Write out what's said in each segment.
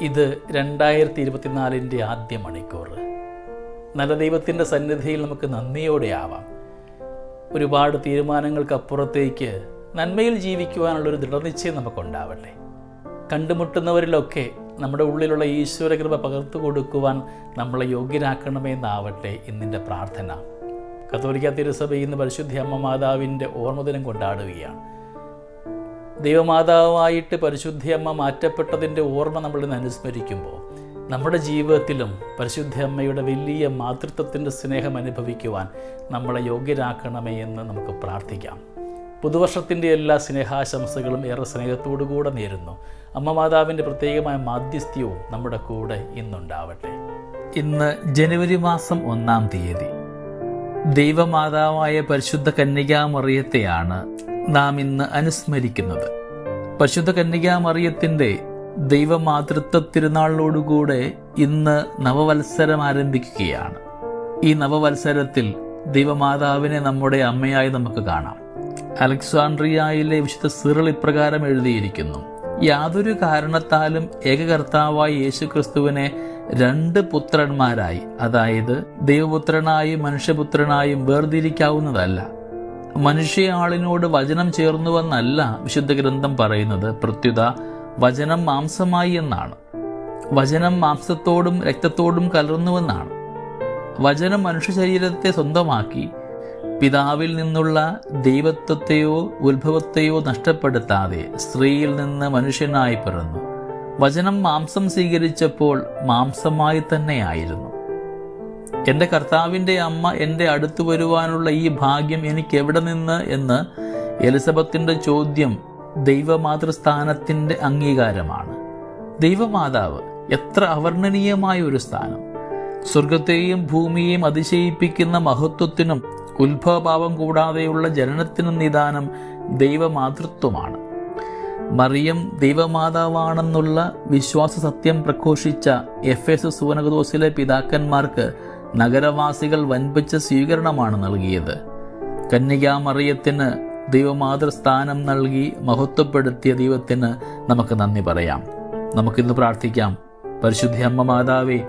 ഇത് രണ്ടായിരത്തി ഇരുപത്തിനാലിന്റെ ആദ്യ മണിക്കൂർ. നല്ല ദൈവത്തിന്റെ സന്നിധിയിൽ നമുക്ക് നന്ദിയോടെ ആവാം. ഒരുപാട് തീരുമാനങ്ങൾക്കപ്പുറത്തേക്ക് നന്മയിൽ ജീവിക്കുവാനുള്ളൊരു ദൃഢനിശ്ചയം നമുക്കുണ്ടാവട്ടെ. കണ്ടുമുട്ടുന്നവരിലൊക്കെ നമ്മുടെ ഉള്ളിലുള്ള ഈശ്വരകൃപ പകർത്തു കൊടുക്കുവാൻ നമ്മളെ യോഗ്യരാക്കണമെന്നാവട്ടെ ഇന്നിന്റെ പ്രാർത്ഥന. കത്തോലിക്ക തിരുസഭ ഇന്ന് പരിശുദ്ധി അമ്മ മാതാവിന്റെ ഓർമ്മദിനം കൊണ്ടാടുകയാണ്. ദൈവമാതാവായിട്ട് പരിശുദ്ധിയമ്മ മാറ്റപ്പെട്ടതിന്റെ ഓർമ്മ നമ്മൾ ഇന്ന് അനുസ്മരിക്കുമ്പോൾ നമ്മുടെ ജീവിതത്തിലും പരിശുദ്ധ അമ്മയുടെ വലിയ മാതൃത്വത്തിന്റെ സ്നേഹം അനുഭവിക്കുവാൻ നമ്മളെ യോഗ്യരാക്കണമേ എന്ന് നമുക്ക് പ്രാർത്ഥിക്കാം. പുതുവർഷത്തിന്റെ എല്ലാ സ്നേഹാശംസകളും ഏറെ സ്നേഹത്തോടുകൂടെ നേരുന്നു. അമ്മ മാതാവിന്റെ പ്രത്യേകമായ മാധ്യസ്ഥ്യവും നമ്മുടെ കൂടെ ഇന്നുണ്ടാവട്ടെ. ഇന്ന് ജനുവരി മാസം ഒന്നാം തീയതി. ദൈവമാതാവായ പരിശുദ്ധ കന്യകാമറിയത്തെയാണ് നാം ഇന്ന് അനുസ്മരിക്കുന്നത്. പരിശുദ്ധ കന്യകാമറിയത്തിന്റെ ദൈവമാതൃത്വ തിരുനാളിനോടുകൂടെ ഇന്ന് നവവത്സരം ആരംഭിക്കുകയാണ്. ഈ നവവത്സരത്തിൽ ദൈവമാതാവിനെ നമ്മുടെ അമ്മയായി നമുക്ക് കാണാം. അലക്സാണ്ട്രിയയിലെ വിശുദ്ധ സിറൾ ഇപ്രകാരം എഴുതിയിരിക്കുന്നു. യാതൊരു കാരണത്താലും ഏകകർത്താവായ യേശുക്രിസ്തുവിനെ രണ്ട് പുത്രന്മാരായി അതായത് ദൈവപുത്രനായും മനുഷ്യപുത്രനായും വേർതിരിക്കാവുന്നതല്ല. മനുഷ്യയാളിനോട് വചനം ചേർന്നുവെന്നല്ല വിശുദ്ധ ഗ്രന്ഥം പറയുന്നത്. പ്രത്യുത വചനം മാംസമായി എന്നാണ്. വചനം മാംസത്തോടും രക്തത്തോടും കലർന്നുവെന്നാണ്. വചനം മനുഷ്യ ശരീരത്തെ സ്വന്തമാക്കി പിതാവിൽ നിന്നുള്ള ദൈവത്വത്തെയോ ഉത്ഭവത്തെയോ നഷ്ടപ്പെടുത്താതെ സ്ത്രീയിൽ നിന്ന് മനുഷ്യനായി പിറന്നു. വചനം മാംസം സ്വീകരിച്ചപ്പോൾ മാംസമായി തന്നെയായിരുന്നു എന്റെ കർത്താവിന്റെ അമ്മ എന്റെ അടുത്ത് വരുവാനുള്ള ഈ ഭാഗ്യം എനിക്ക് എവിടെ നിന്ന് എന്ന് എലിസബത്തിന്റെ ചോദ്യം ദൈവമാതൃസ്ഥാനത്തിന്റെ അംഗീകാരമാണ്. ദൈവമാതാവ് എത്ര അവർണനീയമായ ഒരു സ്ഥാനം. സ്വർഗത്തെയും ഭൂമിയെയും അതിശയിപ്പിക്കുന്ന മഹത്വത്തിനും ഉത്ഭവഭാവം കൂടാതെയുള്ള ജനനത്തിനും നിദാനം ദൈവമാതൃത്വമാണ്. മറിയം ദൈവമാതാവാണെന്നുള്ള വിശ്വാസ സത്യം പ്രഘോഷിച്ച എഫ് എസ് സുവനകദോസിലെ പിതാക്കന്മാർക്ക് നഗരവാസികൾ വൻപിച്ച സ്വീകരണമാണ് നൽകിയത്. കന്യകാ മറിയത്തിന് ദൈവമാതൃസ്ഥാനം നൽകി മഹത്വപ്പെടുത്തിയ ദൈവത്തിന് നമുക്ക് നന്ദി പറയാം. നമുക്കിന്ന് പ്രാർത്ഥിക്കാം. പരിശുദ്ധ അമ്മ മാതാവേ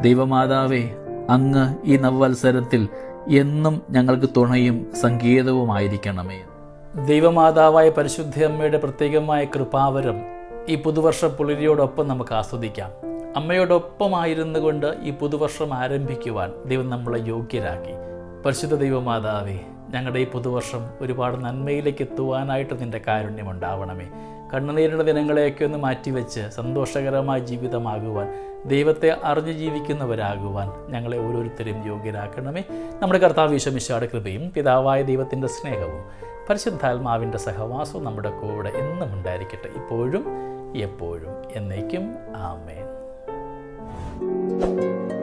ദൈവമാതാവേ അങ്ങ് ഈ നവവത്സരത്തിൽ എന്നും ഞങ്ങൾക്ക് തുണയും സംഗീതവുമായിരിക്കണമേ ദൈവമാതാവായ പരിശുദ്ധ അമ്മയുടെ പ്രത്യേകമായ കൃപാവരം ഈ പുതുവർഷ പുളിരിയോടൊപ്പം നമുക്ക് ആസ്വദിക്കാം. അമ്മയോടൊപ്പമായിരുന്നു കൊണ്ട് ഈ പുതുവർഷം ആരംഭിക്കുവാൻ ദൈവം നമ്മളെ യോഗ്യരാക്കി. പരിശുദ്ധ ദൈവമാതാവേ ഞങ്ങളുടെ ഈ പുതുവർഷം ഒരുപാട് നന്മയിലേക്ക് എത്തുവാനായിട്ട് നിന്റെ കാരുണ്യമുണ്ടാവണമേ കണ്ണുനീരുടെ ദിനങ്ങളെയൊക്കെ ഒന്ന് മാറ്റിവെച്ച് സന്തോഷകരമായ ജീവിതമാകുവാൻ ദൈവത്തെ അറിഞ്ഞു ജീവിക്കുന്നവരാകുവാൻ ഞങ്ങളെ ഓരോരുത്തരെയും യോഗ്യരാക്കണമേ. നമ്മുടെ കർത്താവ് ഈശോമിശാട് കൃപയും പിതാവായ ദൈവത്തിന്റെ സ്നേഹവും പരിശുദ്ധാത്മാവിന്റെ സഹവാസവും നമ്മുടെ കൂടെ എന്നും ഉണ്ടായിരിക്കട്ടെ ഇപ്പോഴും എപ്പോഴും എന്നേക്കും. ആമേൻ. Thank you